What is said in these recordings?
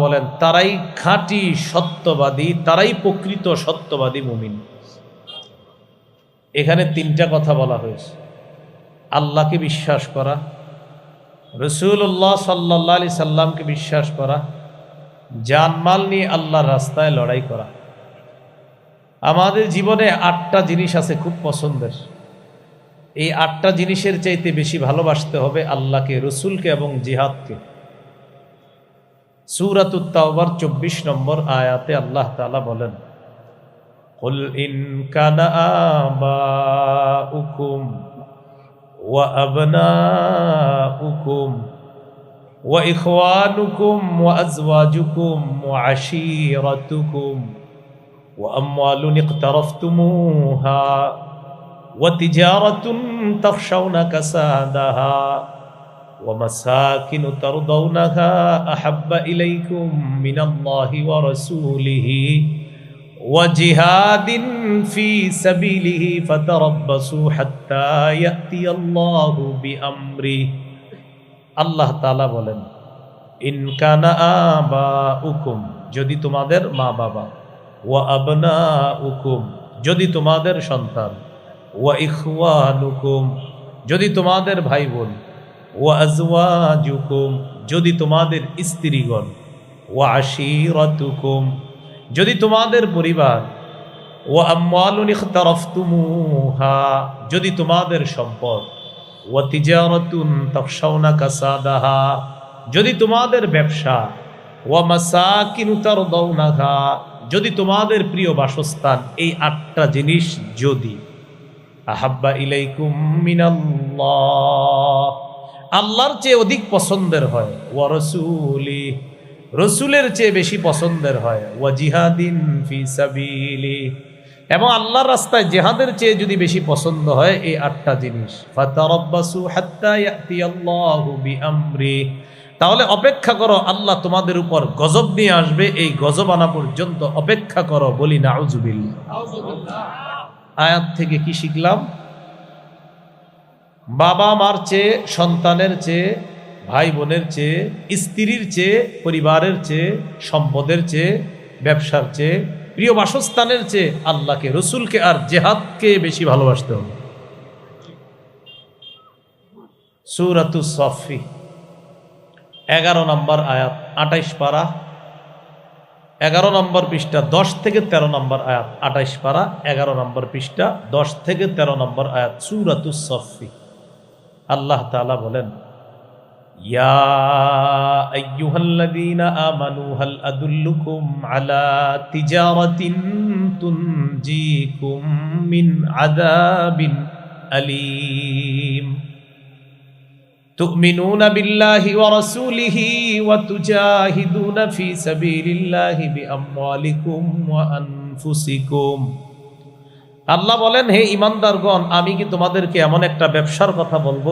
বলেন, তারাই খাঁটি সত্যবাদী, তারাই প্রকৃত সত্যবাদী মুমিন। এখানে তিনটা কথা বলা হয়েছে। আল্লাহকে বিশ্বাস করা রসুল্লাহ সাল্লাহ আলি সাল্লামকে বিশ্বাস করা, জানমাল নিয়ে আল্লাহর রাস্তায় লড়াই করা। আমাদের জীবনে আটটা জিনিস আছে খুব পছন্দের। এই আটটা জিনিসের চাইতে বেশি ভালোবাসতে হবে আল্লাহকে, রসুলকে এবং জিহাদকে। সুরাতুত তাওবার চব্বিশ নম্বর আয়াতে আল্লাহ তাআলা বলেন قل إن كان آباؤكم وأبناؤكم وإخوانكم وأزواجكم وعشيرتكم وأموال اقترفتموها وتجارة تخشون كسادها ومساكن ترضونها أحب إليكم من الله ورسوله وجهاد في سبيله فتربصوا حتى يأتي الله بأمره আল্লাহ তালা বলেন ইনকানা আবা উকুম যদি তোমাদের মা বাবা ওয়া আবনা উকুম যদি তোমাদের সন্তান ওয়া ইখওয়ানুকুম যদি তোমাদের ভাই বোন ওয়া আজওয়াজুকুম, যদি তোমাদের স্ত্রীগণ, ওয়া আশিরাতুকুম, যদি তোমাদের পরিবার আম্মালুন ইখতারাফতুমুহা, যদি তোমাদের সম্পদ, ওয়া তিজারাতুন তাখশাউনা কাসাদাহা, যদি তোমাদের ব্যবসা, ওয়া মাসাকিনু তারদাউনাহা, যদি তোমাদের প্রিয় বাসস্থান, এই আটটা জিনিস যদি, আহাব্বা ইলাইকুম মিনাল্লাহ। আল্লাহর চেয়ে অধিক পছন্দের হয়। ওয়া রসুলি, রসুলের চেয়ে বেশি পছন্দের হয়। ওয়া জিহাদিন এবং আল্লাহর রাস্তায় জেহাদের চেয়ে যদি বেশি পছন্দ হয় এই আটটা জিনিস। তাহলে অপেক্ষা করো, আল্লাহ তোমাদের উপর গজব নিয়ে আসবে। এই গজব আনা পর্যন্ত অপেক্ষা করো, বলি নাউজুবিল্লাহ। আয়াত থেকে কি শিখলাম? বাবা মার চেয়ে, সন্তানের চেয়ে ভাই বোনের চেয়ে, স্ত্রীর চেয়ে, পরিবারের চেয়ে, সম্পদের চেয়ে, ব্যবসার চেয়ে, প্রিয় বাসস্থানের চেয়ে আল্লাহকে, রসুলকে আর জেহাদকে বেশি ভালোবাসতে হবে। সুরাতু সফি, এগারো নম্বর আয়াত আটাইশ পারা, এগারো নম্বর পৃষ্ঠা, দশ থেকে তেরো নম্বর আয়াত আটাইশ পারা, এগারো নম্বর পৃষ্ঠা, দশ থেকে তেরো নম্বর আয়াত সুরাতু সফি। আল্লাহ তালা বলেন ইয়া আইয়ুহাল্লাযীনা আমানু হাল আদুল্লুকুম আলা তিজারাতিন তুনজিকুম মিন আযাবিন আলীম تؤمنون بالله ورسوله وتجاهدون في سبيل الله بأموالكم وأنفسكم আল্লাহ বলেন, হে ইমানদারগণ, আমি কি তোমাদেরকে এমন একটা ব্যবসার কথা বলব?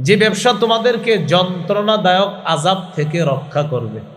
যে ব্যবসা তোমাদেরকে যন্ত্রণাদায়ক আজাব থেকে রক্ষা করবে।